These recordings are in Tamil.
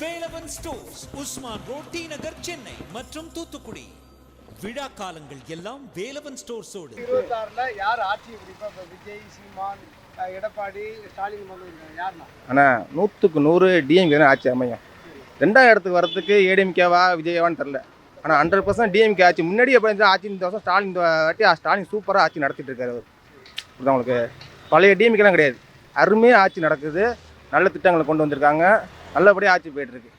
Velavan stores Usman road T Nagar Chennai மற்றும் தூத்துக்குடி. விழா காலங்கள் எல்லாம் வேலவன் ஸ்டோர்ஸோடு இருபத்தாறுல யார் ஆட்சி பிடிப்பா? இப்போ விஜய் சீமான் எடப்பாடி ஸ்டாலின் யாருண்ணா ஆனால் நூற்றுக்கு நூறு டிஎம்கே தான் ஆட்சி அமையும். ரெண்டாம் இடத்துக்கு வரத்துக்கு ஏடிஎம்கேவா விஜயவான்னு தெரில ஆனால் ஹண்ட்ரட் பர்சன்ட் டிஎம்கே ஆட்சி. முன்னாடி எப்படி ஆட்சி இந்த வருஷம் ஸ்டாலின் வாட்டி ஸ்டாலின் சூப்பராக ஆட்சி நடத்திட்டு இருக்காரு புரியுதா உங்களுக்கு? பழைய டிஎம்கேலாம் கிடையாது. அருமையாக ஆட்சி நடக்குது. நல்ல திட்டங்களை கொண்டு வந்திருக்காங்க. நல்லபடியாக ஆட்சி போயிட்டுருக்கு.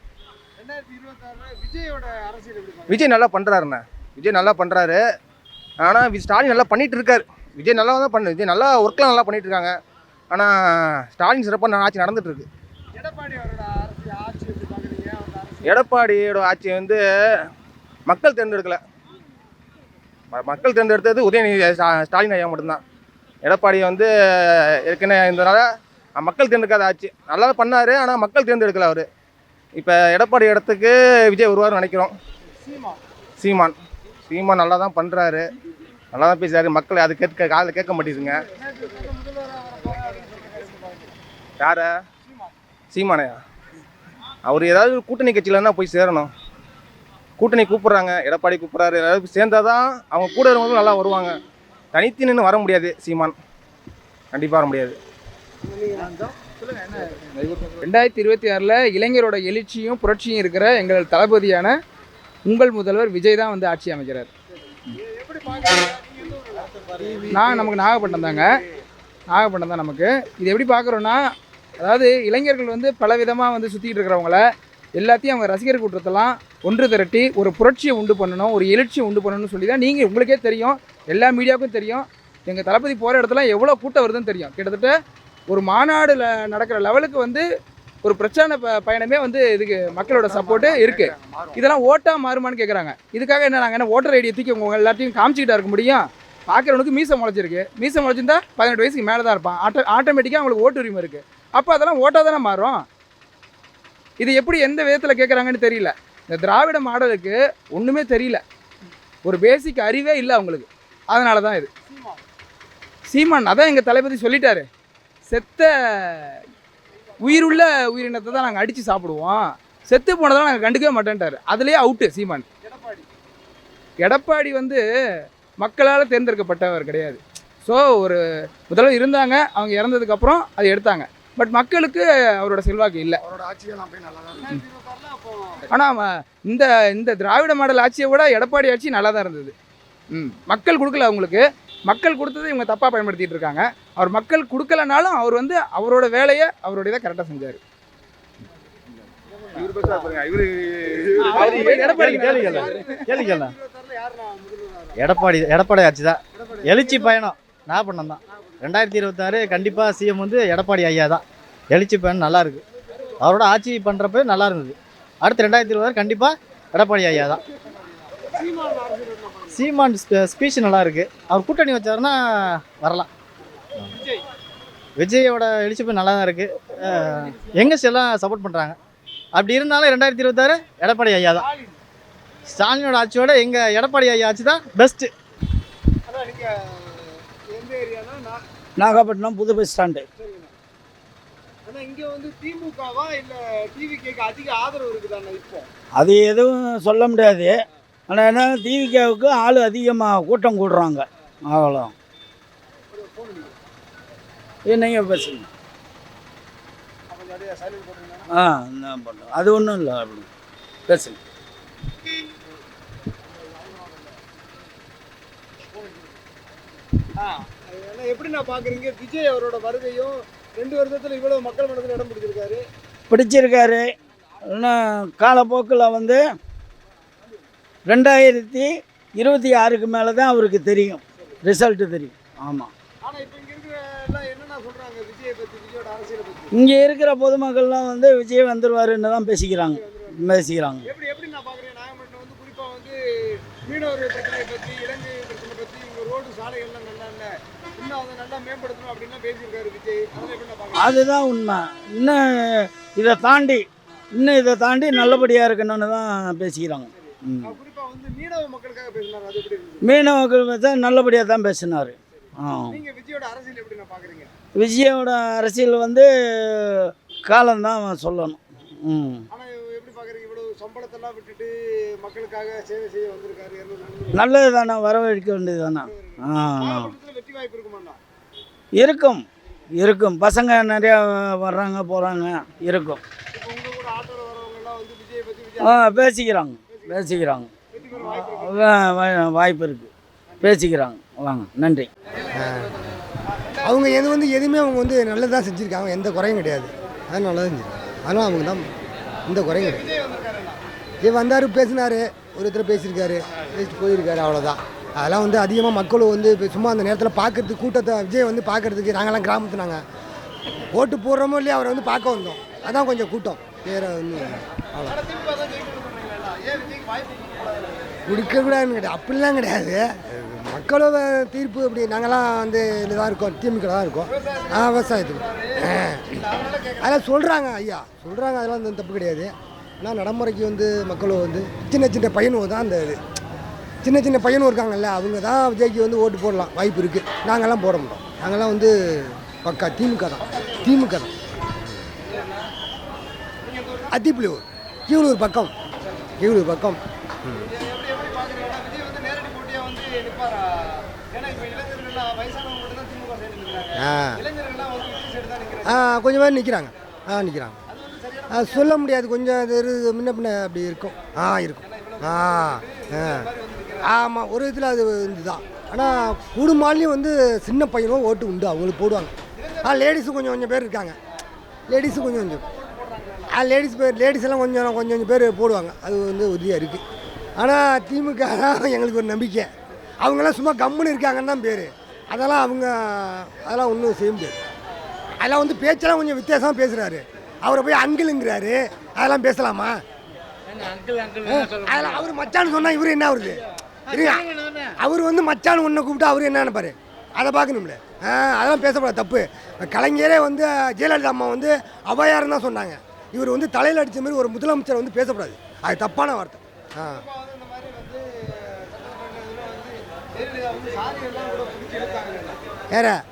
அரசியல் விஜய் நல்லா பண்ணுறாருண்ணே விஜய் நல்லா பண்ணுறாரு ஆனால் ஸ்டாலின் நல்லா பண்ணிகிட்டு இருக்காரு விஜய் நல்லா தான் பண்ணு விஜய் நல்லா ஒர்க்லாம் நல்லா பண்ணிகிட்டு இருக்காங்க ஆனால் ஸ்டாலின் சிறப்பாக ஆட்சி நடந்துகிட்ருக்கு ஆட்சி எடப்பாடியோட ஆட்சி வந்து மக்கள் தேர்ந்தெடுக்கலை. மக்கள் தேர்ந்தெடுத்தது உதயநிதி ஸ்டாலின் ஐயா மட்டும்தான். எடப்பாடி வந்து ஏற்கனவே இருந்தனால மக்கள் தேர்ந்தெடுக்காத ஆட்சி. நல்லா தான் பண்ணார் ஆனால் மக்கள் தேர்ந்தெடுக்கல அவர். இப்போ எடப்பாடி இடத்துக்கு விஜய் வருவார்னு நினைக்கிறோம். சீமான். சீமான் நல்லா தான் பண்ணுறாரு நல்லா தான் பேசுறாரு. மக்கள் அது கேட்க காதில் கேட்க மாட்டேங்குதுங்க. யார? யாரை சீமானையா அவர் ஏதாவது ஒரு கூட்டணி கட்சியிலன்னா போய் சேரணும். கூட்டணி கூப்பிட்றாங்க. எடப்பாடி கூப்பிட்றாரு. ஏதாவது சேர்ந்தால் தான் அவங்க கூட இருக்கிறவங்களும் நல்லா வருவாங்க. தனித்து நின்று வர முடியாது சீமான். கண்டிப்பாக வர முடியாது. ரெண்டாயிரத்தி இருபத்தி ஆறில் இளைஞரோட எழுச்சியும் புரட்சியும் இருக்கிற எங்கள் தளபதியான உங்கள் முதல்வர் விஜய் தான் வந்து ஆட்சி அமைக்கிறார். எப்படி நான் நமக்கு நாகப்பட்டினம் தாங்க. நாகப்பட்டினம் தான் நமக்கு. இது எப்படி பார்க்குறோன்னா அதாவது இளைஞர்கள் வந்து பல விதமாக வந்து சுற்றிட்டு இருக்கிறவங்கள எல்லாத்தையும் அவங்க ரசிகர் கூட்டத்தெல்லாம் ஒன்று திரட்டி ஒரு புரட்சியை உண்டு பண்ணணும் ஒரு எழுச்சியை உண்டு பண்ணணும்னு சொல்லி தான் நீங்கள் உங்களுக்கே தெரியும் எல்லா மீடியாவுக்கும் தெரியும் எங்கள் தளபதி போகிற இடத்துல எவ்வளோ கூட்டம் வருதுன்னு தெரியும். கிட்டத்தட்ட ஒரு மாநாடுல நடக்கிற லெவலுக்கு வந்து ஒரு பிரச்சார ப பயணமே வந்து இதுக்கு மக்களோட சப்போர்ட்டு இருக்குது இதெல்லாம் ஓட்டா மாறுமான்னு கேட்குறாங்க இதுக்காக என்ன நாங்கள் என்ன ஓட்டர் ஐடியை தூக்கி உங்க எல்லாத்தையும் காமிச்சிக்கிட்டா இருக்க முடியும்? பார்க்குறவனுக்கு மீசம் முளைச்சிருக்கு. மீசம் முளைச்சிருந்தா பதினெட்டு வயசுக்கு மேலே தான் இருப்பான் ஆட்டோ ஆட்டோமேட்டிக்காக அவங்களுக்கு ஓட்டு உரிமை இருக்குது அப்போ அதெல்லாம் ஓட்டாக தானே மாறும்? இது எப்படி எந்த விதத்தில் கேட்குறாங்கன்னு தெரியல. இந்த திராவிட மாடலுக்கு ஒன்றுமே தெரியல. ஒரு பேசிக் அறிவே இல்லை அவங்களுக்கு. அதனால தான் இது. சீமான். அதான் எங்கள் தளபதி சொல்லிட்டாரு. செத்த உயிருள்ள உயிரினத்தை தான் நாங்கள் அடித்து சாப்பிடுவோம். செத்து போனதெல்லாம் நாங்கள் கண்டுக்கவே மாட்டேன்ட்டார். அதுலேயே அவுட்டு சீமான். எடப்பாடி எடப்பாடி வந்து மக்களால் தேர்ந்தெடுக்கப்பட்டவர் கிடையாது. ஸோ ஒரு முதல்வர் இருந்தாங்க அவங்க இறந்ததுக்கப்புறம் அதை எடுத்தாங்க. பட் மக்களுக்கு அவரோட செல்வாக்கு இல்லை. ஆனால் இந்த இந்த திராவிட மாடல் ஆட்சியை விட எடப்பாடி ஆட்சி நல்லா தான் இருந்தது. ம். மக்கள் கொடுக்கல அவங்களுக்கு. மக்கள் கொடுத்ததை இவங்க தப்பாக பயன்படுத்திட்டு இருக்காங்க. அவர் மக்கள் கொடுக்கலனாலும் அவர் வந்து அவரோட வேலையை அவருடைய இதை கரெக்டாக செஞ்சார். எடப்பாடி எடப்பாடி ஆட்சி தான். எழுச்சி பயணம் நாகப்பட்டினம் தான். ரெண்டாயிரத்தி இருபத்தாறு கண்டிப்பாக சிஎம் வந்து எடப்பாடி ஐயா தான். எழுச்சி பயணம் நல்லா இருக்கு. அவரோட ஆட்சி பண்ணுறப்ப நல்லா இருந்தது. அடுத்து ரெண்டாயிரத்தி இருபதாறு கண்டிப்பாக எடப்பாடி ஐயா தான். சீமான் ஸ்பீச் நல்லா இருக்கு. அவர் கூட்டணி வச்சாருன்னா வரலாம். விஜயோட எழுச்சிப்பு நல்லா தான் இருக்கு எங்கஸ் எல்லாம் சப்போர்ட் பண்ணுறாங்க அப்படி இருந்தாலும் ரெண்டாயிரத்தி இருபத்தாறு எடப்பாடி ஐயா தான். ஸ்டாலினோட ஆட்சியோட எங்கள் எடப்பாடி ஐயா ஆட்சி தான் பெஸ்ட்டு நாகப்பட்டினம் புது பஸ் ஸ்டாண்டு வந்து ஆதரவு அது எதுவும் சொல்ல முடியாது. ஆனால் என்ன டிவிகேவுக்கு ஆள் அதிகமாக கூட்டம் கூடுறாங்க. அவ்வளோ நீங்கள் பேசுங்க. ஆ நான் பண்ணுறேன் அது ஒன்றும் இல்லை அப்படி. பேசுங்க. எப்படி நான் பாக்குறீங்க? விஜய் அவரோட வருகையும் ரெண்டு வருஷத்துல இவ்வளவு மக்கள் மனதில் இடம் பிடிச்சிருக்காரு. பிடிச்சிருக்காரு. இன்னும் காலப்போக்கில் வந்து ரெண்டாயிரத்தி இருபத்தி ஆறுக்கு மேலே தான் அவருக்கு தெரியும். ரிசல்ட்டு தெரியும். ஆமாம் ஆனா இப்ப இங்க இருக்கிற எல்லாம் என்னென்ன சொல்றாங்க விஜயை பத்தி விஜயோட அரசியலை பத்தி இங்கே இருக்கிற பொதுமக்கள்லாம் வந்து விஜய் வந்துருவாருன்னு தான் பேசிக்கிறாங்க பேசிக்கிறாங்க அதுதான் உண்மை. இன்னும் இதை தாண்டி இன்னும் இதை தாண்டி நல்லபடியாக இருக்கணும்னு தான் பேசிக்கிறாங்க. மீனவ மீனவர்கள் தான் நல்லபடியாக தான் பேசினார். விஜயோட அரசியல் வந்து காலம்தான் சொல்லணும். நல்லது தானே வரவேற்க வேண்டியது தானே இருக்கும். இருக்கும். பசங்க நிறையா வர்றாங்க போகிறாங்க இருக்கும். பேசிக்கிறாங்க. பேசிக்கிறாங்க. வாய்ப்பு இருக்குது பேசிக்கிறாங்க. வாங்க நன்றி. அவங்க எது வந்து எதுவுமே அவங்க வந்து நல்லதாக செஞ்சுருக்காங்க. எந்த குறையும் கிடையாது. அது நல்லா செஞ்சுருக்காங்க. அதனால் அவங்க தான் எந்த குறையும் கிடையாது. இது வந்தார் பேசினார். ஒருத்தர் பேசியிருக்காரு. பேசிட்டு போயிருக்காரு அவ்வளோதான் அதெல்லாம் வந்து அதிகமாக மக்களும் வந்து சும்மா அந்த நேரத்தில் பார்க்கறதுக்கு கூட்டத்தை விஜய் வந்து பார்க்கறதுக்கு நாங்களாம் கிராமத்து நாங்கள் ஓட்டு போடுறோமோ இல்லையா அவரை வந்து பார்க்க வந்தோம். அதான் கொஞ்சம் கூட்டம். வேறு வந்து அவ்வளோ கொடுக்கக்கூடாதுன்னு கிடையாது. அப்படிலாம் கிடையாது. மக்களோட தீர்ப்பு அப்படி நாங்களாம் வந்து இதுதான் இருக்கோம். திமுக தான் இருக்கோம். ஆ விவசாயத்துக்கு. அதெல்லாம் சொல்கிறாங்க ஐயா. சொல்கிறாங்க அதெல்லாம் வந்து தப்பு கிடையாது. ஆனால் நடைமுறைக்கு வந்து மக்களோ வந்து சின்ன சின்ன பையனும் தான் அந்த இது. சின்ன சின்ன பையனும் இருக்காங்கல்ல அவங்க தான் விஜய்க்கு வந்து ஓட்டு போடலாம். வாய்ப்பு இருக்குது நாங்கள்லாம் போட மாட்டோம். நாங்கள்லாம் வந்து பக்கா திமுக தான். திமுக தான். அத்திப்புலியூர் கீவலூர் பக்கம். கீவளூர் பக்கம். ஆ. கொஞ்சம் பேர் நிற்கிறாங்க ஆ நிற்கிறாங்க சொல்ல முடியாது. கொஞ்சம் இது முன்ன பின்ன அப்படி இருக்கும். ஆ இருக்கும். ஆ ஆமாம் ஒரு இதில் அது இதுதான். ஆனால் குடும்பாலையும் வந்து சின்ன பையனும் ஓட்டு உண்டு. அவங்களுக்கு போடுவாங்க. ஆ லேடிஸும் கொஞ்சம் கொஞ்சம் பேர் இருக்காங்க. லேடிஸும் கொஞ்சம் கொஞ்சம். லேடிஸ் பேர் லேடிஸ் எல்லாம் கொஞ்சம் கொஞ்சம் கொஞ்சம் பேர் போடுவாங்க. அது வந்து உறுதியாக இருக்குது ஆனால் திமுக தான் எங்களுக்கு ஒரு நம்பிக்கை. அவங்கெல்லாம் சும்மா கம்முன்னு இருக்காங்கன்னு தான் பேர். அதெல்லாம் அவங்க அதெல்லாம் ஒன்றும் செய்ய முடியாது. அதெல்லாம் வந்து பேச்செல்லாம் கொஞ்சம் வித்தியாசமாக பேசுகிறாரு அவரை போய் அங்கிளுங்கிறாரு அதெல்லாம் பேசலாமா? அதெல்லாம் அவர் மச்சான்னு சொன்னால் இவர் என்ன வருது அவர் வந்து மச்சான் ஒன்று கூப்பிட்டா அவர் என்ன நினைப்பாரு? அதை பார்க்கணும்ல. ஆ அதெல்லாம் பேசக்கூடாது தப்பு. கலைஞரே வந்து ஜெயலலிதா அம்மா வந்து அபாயாரம் தான் சொன்னாங்க. இவர் வந்து தலையில் அடித்த மாதிரி ஒரு முதலமைச்சர் வந்து பேசக்கூடாது. அது தப்பான வார்த்தை. ஆ. ஜெயலலிதா வேற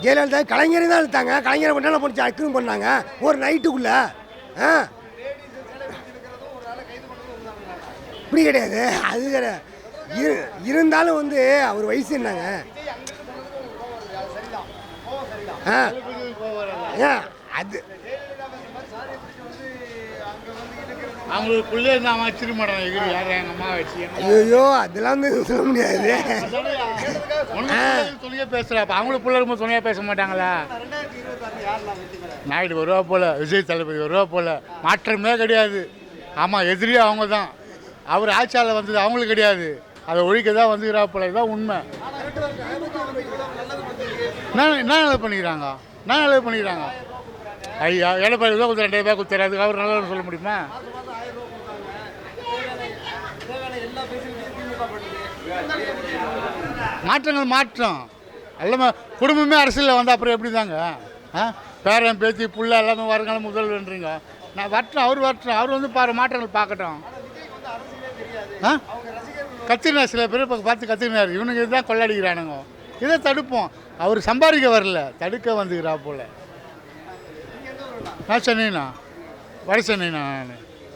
ஜெயலலிதா. கலைஞரை தான் எடுத்தாங்க கலைஞரை என்ன பண்ணி அக்குன்னு பண்ணாங்க. ஒரு நைட்டுக்குள்ளே. ஆ. இப்படி கிடையாது. அது கிடையாது இரு- இருந்தாலும் வந்து அவர் வயசு என்னங்க? ஆ. ஏன்? அது அவங்களுக்கு பிள்ளை இருந்தால் அவன் வச்சிருக்க மாட்டான். எகிரி யார் எங்கள் அம்மா வச்சு ஐயோ அதெல்லாம் வந்து சொல்ல முடியாது. துணையாக பேசுகிற அப்போ அவங்களுக்கு பிள்ளை இருக்கும்போது துணையாக பேச மாட்டாங்களா? நாயுடு வருவா போல. விஜய் தளபதி வருவா போல. மாற்றமே கிடையாது. ஆமாம் எதிரியே அவங்க தான் அவர் ஆட்சியாளர் வந்தது அவங்களுக்கு கிடையாது. அதை ஒழிக்க தான் வந்துக்கிறா போல. இதுதான் உண்மை. என்ன என்ன நல்லது பண்ணிக்கிறாங்க? என்ன நல்லது பண்ணிக்கிறாங்க? ஐயா எடப்பாடி தான் கொடுத்து ரெண்டாயிரம் ரூபாய் கொடுத்தாரு அதுக்கு அவர் நல்லா சொல்ல முடியுமா? மாற்றங்கள் மாற்றம். எல்லாமே குடும்பமே அரசியலில் வந்து அப்புறம் எப்படி தாங்க ஆ? பேரன் பேத்தி புள்ள எல்லாமே வருங்கால முதல்வன்றீங்க நான் வரட்டும் அவர் வரட்டும். அவர் வந்து பாரு மாற்றங்கள் பார்க்கட்டும். ஆ? கத்திரினார் சில பேர் இப்போ பார்த்து கத்திரினார் இவனுக்கு இதுதான் கொள்ளடிக்கிறானுங்க. இதை தடுப்போம். அவர் சம்பாதிக்க வரல. தடுக்க வந்துக்கிறா போல. நான் சென்னைண்ணா வட சென்னைண்ணா நான்